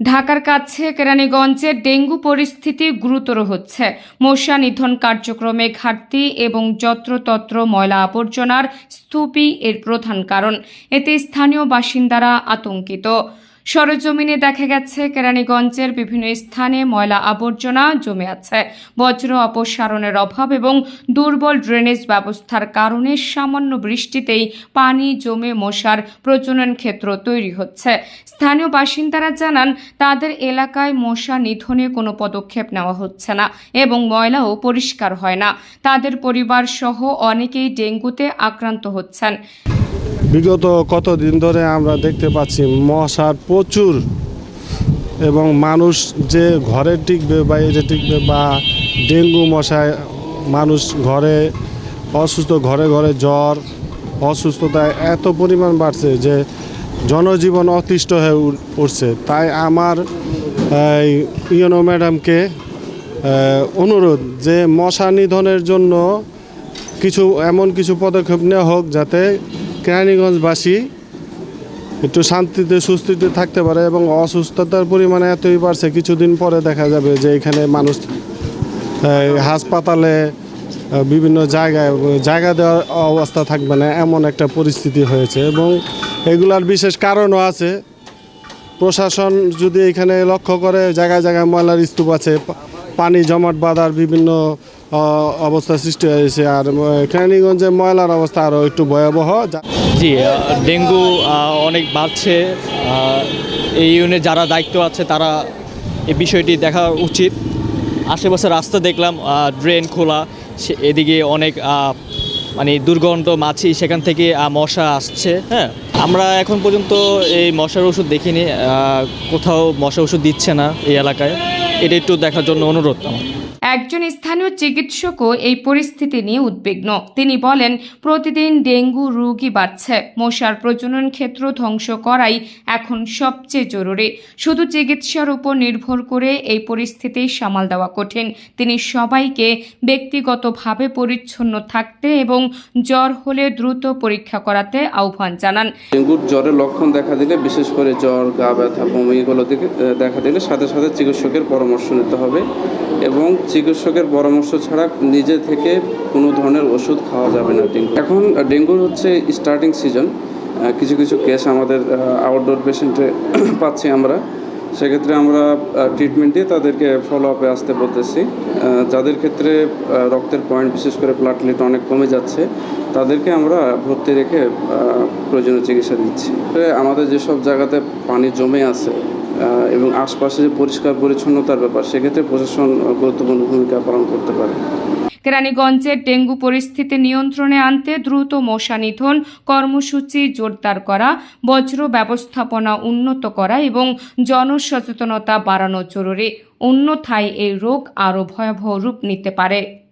ঢাকার কাছে কেরানীগঞ্জে ডেঙ্গু পরিস্থিতি গুরুতর হচ্ছে। মশা নিধন কার্যক্রমে ঘাটতি এবং যত্রতত্র ময়লা আবর্জনার স্তূপই এর প্রধান কারণ। এতে স্থানীয় বাসিন্দারা আতঙ্কিত। সরজমিনে দেখা গেছে, কেরানীগঞ্জের বিভিন্ন স্থানে ময়লা আবর্জনা জমে আছে। বজ্র অপসারণের অভাব এবং দুর্বল ড্রেনেজ ব্যবস্থার কারণে সামান্য বৃষ্টিতেই পানি জমে মশার প্রজনন ক্ষেত্র তৈরি হচ্ছে। স্থানীয় বাসিন্দারা জানান, তাদের এলাকায় মশা নিধনে কোনো পদক্ষেপ নেওয়া হচ্ছে না এবং ময়লাও পরিষ্কার হয় না। তাদের পরিবার সহ অনেকেই ডেঙ্গুতে আক্রান্ত হচ্ছেন। বিগত কতদিন ধরে আমরা দেখতে পাচ্ছি মশার প্রচুর এবং মানুষ যে ঘরে টিকবে বাইরে টিকবে বা ডেঙ্গু মশায় মানুষ ঘরে অসুস্থ, ঘরে ঘরে জ্বর, অসুস্থতা এত পরিমাণ বাড়ছে যে জনজীবন অতিষ্ঠ হয়ে উঠ- উঠছে। তাই আমার ইয়নো ম্যাডামকে অনুরোধ যে মশা নিধনের জন্য কিছু, এমন কিছু পদক্ষেপ নেওয়া হোক যাতে কেরানীগঞ্জবাসী একটু শান্তিতে, সুস্থিতে থাকতে পারে এবং অসুস্থতার পরিমাণ এতই বাড়ছে, কিছুদিন পরে দেখা যাবে যে এখানে মানুষ হাসপাতালে, বিভিন্ন জায়গায়, জায়গা দেওয়ার অবস্থা থাকবে না, এমন একটা পরিস্থিতি হয়েছে এবং এগুলার বিশেষ কারণও আছে। প্রশাসন যদি এখানে লক্ষ্য করে, জায়গায় জায়গায় ময়লার স্তূপ আছে পানি জমাট বাঁধার বিভিন্ন অবস্থা সৃষ্টি হয়েছে। আর কেরানীগঞ্জে ময়লার অবস্থা আরও একটু ভয়াবহ। জি ডেঙ্গু অনেক বাড়ছে। এই ইউনিট যারা দায়িত্ব আছে, তারা এই বিষয়টি দেখা উচিত। আশেপাশে রাস্তা দেখলাম ড্রেন খোলা। এদিকে অনেক মানে দুর্গন্ধ মাছি সেখান থেকে মশা আসছে হ্যাঁ? আমরা এখন পর্যন্ত এই মশার ওষুধ দেখিনি কোথাও মশা ওষুধ দিচ্ছে না এই এলাকায়। এটা একটু দেখার জন্য অনুরোধ আমার। একজন স্থানীয় চিকিৎসকও এই পরিস্থিতি নিয়ে উদ্বিগ্ন। তিনি বলেন, প্রতিদিন ডেঙ্গু রোগী বাড়ছে। মশার প্রজনন ক্ষেত্র ধ্বংস করাই এখন সবচেয়ে জরুরি। শুধু চিকিৎসার উপর নির্ভর করে এই পরিস্থিতি সামাল দেওয়া কঠিন। তিনি সবাইকে ব্যক্তিগতভাবে পরিচ্ছন্ন থাকতে এবং জ্বর হলে দ্রুত পরীক্ষা করাতে আহ্বান জানান। ডেঙ্গুর জ্বরের লক্ষণ দেখা দিলে, বিশেষ করে জ্বর, গা ব্যথা, বমি এগুলো দেখা দিলে সাথে সাথে চিকিৎসকের পরামর্শ নিতে হবে এবং চিকিৎসকের পরামর্শ ছাড়া নিজে থেকে কোনো ধরনের ওষুধ খাওয়া যাবে না ডেঙ্গু। এখন ডেঙ্গুর হচ্ছে স্টার্টিং সিজন কিছু কিছু কেস আমাদের আউটডোর পেশেন্টে পাচ্ছি আমরা। সেক্ষেত্রে আমরা ট্রিটমেন্ট দিয়ে তাদেরকে ফলো আপে আসতে বলতেছি। যাদের ক্ষেত্রে রক্তের পয়েন্ট বিশেষ করে প্লাটলেট অনেক কমে যাচ্ছে, তাদেরকে আমরা ভর্তি রেখে প্রয়োজনীয় চিকিৎসা দিচ্ছি। আমাদের যেসব জায়গাতে পানি জমে আছে এবং আশপাশে যে পরিষ্কার পরিচ্ছন্নতার ব্যাপার, সেক্ষেত্রে প্রশাসন গুরুত্বপূর্ণ ভূমিকা পালন করতে পারে। কেরানীগঞ্জের ডেঙ্গু পরিস্থিতি নিয়ন্ত্রণে আনতে দ্রুত মশা নিধন কর্মসূচি জোরদার করা, বজ্র ব্যবস্থাপনা উন্নত করা এবং জনসচেতনতা বাড়ানো জরুরি। অন্যথায় এই রোগ আরও ভয়াবহ রূপ নিতে পারে।